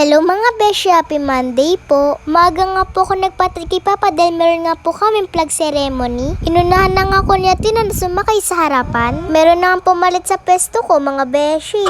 Hello mga beshi, happy Monday po. Maga nga po ako nagpatri kay Papa dahil meron nga po kaming flag ceremony. Inunahan na nga ako ni Atina na sumakay sa harapan. Meron na nga pumalit sa pwesto ko mga beshi.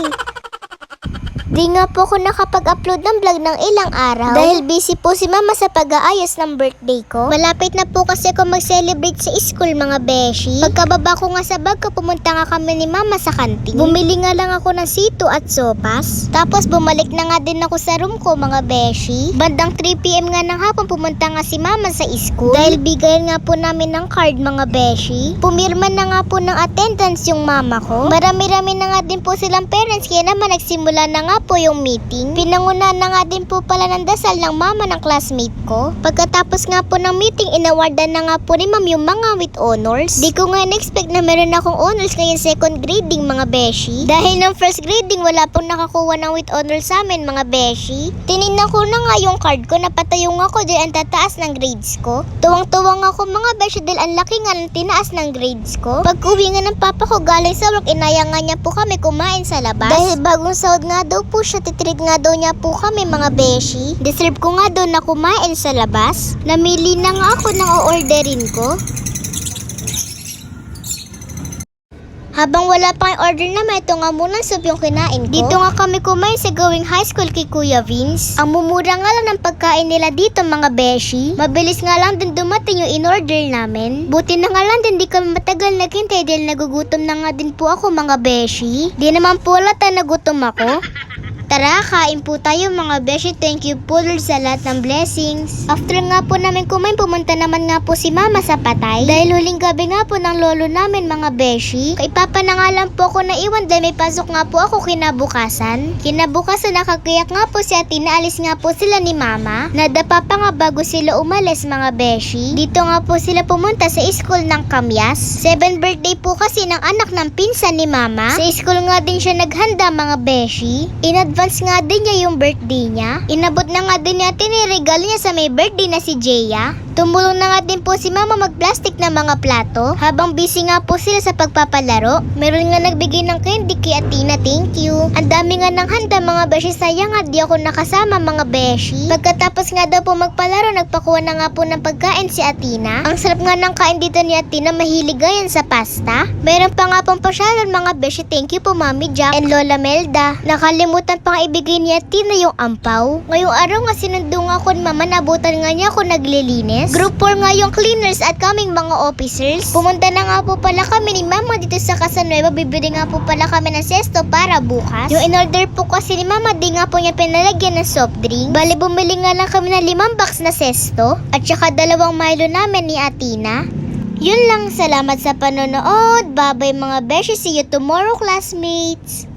Di nga po ako nakapag-upload ng vlog ng ilang araw dahil busy po si mama sa pag-aayos ng birthday ko. Malapit na po kasi ako mag-celebrate sa school mga beshi. Pagkababa ko nga sa bag pumunta nga kami ni mama sa kantin. Bumili nga lang ako ng sito at sopas. Tapos bumalik na nga din ako sa room ko mga beshi. Bandang 3pm nga ng hapon pumunta nga si mama sa school. Dahil bigayan nga po namin ng card mga beshi. Pumirma na nga po ng attendance yung mama ko. Marami-rami na nga din po silang parents kaya naman nagsimula na nga po yung meeting. Pinanguna na nga din po pala ng dasal ng mama ng classmate ko. Pagkatapos nga po ng meeting, inawardan na nga po ni ma'am yung mga with honors. Di ko nga na-expect na meron akong honors ngayon second grading mga beshi. Dahil ng first grading, wala pong nakakuha ng with honors sa amin mga beshi. Tinignan ko na nga yung card ko, napatayong ako dahil ang tataas ng grades ko. Tuwang-tuwang ako mga beshi dahil ang laki nga ng tinaas ng grades ko. Pag uwi nga ng papa ko galing sa work, inaya nga niya po kami kumain sa labas. Dahil bagong sahod nga daw po siya, titreat nga daw niya po kami mga beshi. Deserve ko nga daw na kumain sa labas. Namili na nga ako ng o-orderin ko. Habang wala pa yung order naman, ito nga muna soup yung kinain ko. Dito nga kami kumain sa gawing high school kay Kuya Vince. Ang mumura nga lang ng pagkain nila dito mga beshi. Mabilis nga lang din dumating yung in-order namin. Buti na nga lang din di kami matagal naghintay dahil nagugutom na nga din po ako mga beshi. Di naman po lata nagutom ako. Tara, kain po tayo mga beshi. Thank you po Lord sa lahat ng blessings. After nga po namin kumain, pumunta naman nga po si mama sa patay. Dahil huling gabi nga po ng lolo namin mga beshi. Kay papa na nga lang po ako naiwan dahil may pasok nga po ako kinabukasan. Kinabukasan nakagayak nga po si ate na alis nga po sila ni mama. Nadapa pa nga bago sila umalis mga beshi. Dito nga po sila pumunta sa school ng Kamyas. 7 birthday po kasi ng anak ng pinsan ni mama. Sa school nga din siya naghanda mga beshi. In advance nga din niya yung birthday niya. Inabot na nga din niya tiniregalo niya sa may birthday na si Jeya. Tumulong na nga din po si mama mag-plastic ng mga plato. Habang busy nga po sila sa pagpapalaro, meron nga nagbigay ng candy kay Atina, thank you. Ang dami nga ng handa mga beshi, sayang nga di ako nakasama mga beshi. Pagkatapos nga daw po magpalaro, nagpakuha na nga po ng pagkain si Atina. Ang sarap nga ng kain dito ni Atina, mahilig yan sa pasta. Meron pa nga pong pasyalan mga beshi, thank you po Mami Jack and Lola Melda. Nakalimutan pa nga ibigay ni Atina yung ampaw. Ngayong araw nga sinundo nga ako ni Mama, nabutan nga niya ako naglilinis. Group 4 nga yung cleaners at kaming mga officers. Pumunta na nga po pala kami ni Mama dito sa Casanueva. Bibili nga po pala kami ng sesto para bukas. Yung in-order po kasi ni Mama, di nga po niya pinalagyan ng soft drink. Bali, bumili nga lang kami ng limang box na sesto. At saka dalawang Milo namin ni Atina. Yun lang, salamat sa panonood. Bye-bye mga beshi. See you tomorrow, classmates.